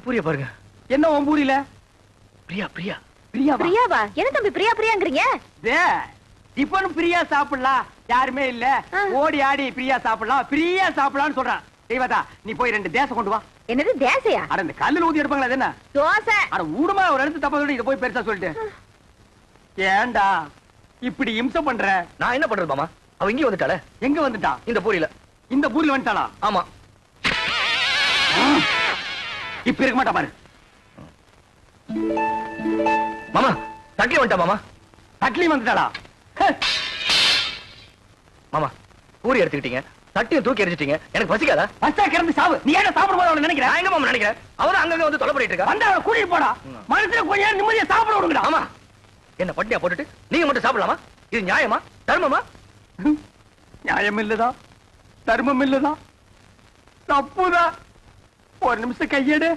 பூரிய பாருங்க. என்ன உன் பூரியில? பிரியா பிரியா. பிரியா பிரியாவா? என்ன தம்பி பிரியா பிரியாங்கிறீங்க? டிஃபன் பிரியா சாப்பிடலாம் யாருமே இல்ல. ஓடி ஆடி பிரியா சாப்பிடலாம் பிரியா சாப்பிடலாம்னு சொல்றான். தெய்வதா நீ போய் ரெண்டு தேசம் கொண்டு வா. என்னது தேசையா? அட இந்த கல்லுல ஊத்தி எடுப்பாங்களா அது என்ன? தோசை. அட ஊடுமா ஒரு இடத்து தப்பா சொல்லி இதை போய் பெருசா சொல்லிட்டு. ஏன்டா இப்படி இம்சம் பண்ற? நான் என்ன பண்றது மாமா? அவ இங்கே வந்துட்டாளே. எங்க வந்துட்டான் இந்த பூரியில. இந்த பூரில் வந்துட்டாளா? ஆமா. இப்ப இருக்க மாட்டா பாரு. மாமா தட்டி வந்துட்டா மாமா? தட்லி வந்துட்டாளா மாமா பூரி எடுத்துக்கிட்டீங்க தட்டியும் தூக்கி எரிஞ்சிட்டீங்க எனக்கு பசிக்காதா? பஸ்டா கிளம்பி சாவு. நீ ஏன் சாப்பிடும் போது அவளை நினைக்கிற? நான் எங்க மாமா நினைக்கிறேன்? அவன் அங்கங்க வந்து தொலை பண்ணிட்டு இருக்கா. வந்தா அவளை கூட்டிட்டு போடா. மனசுல கொஞ்ச நேரம் நிம்மதியா சாப்பிட விடுங்கடா. ஆமா என்ன பட்டியா போட்டுட்டு? நீங்க மட்டும் சாப்பிடலாமா? இது நியாயமா? தர்மமா? நியாயம் இல்லதா தர்மம் இல்லதா தப்புதா ஒரு நிமிஷம் கையேடு.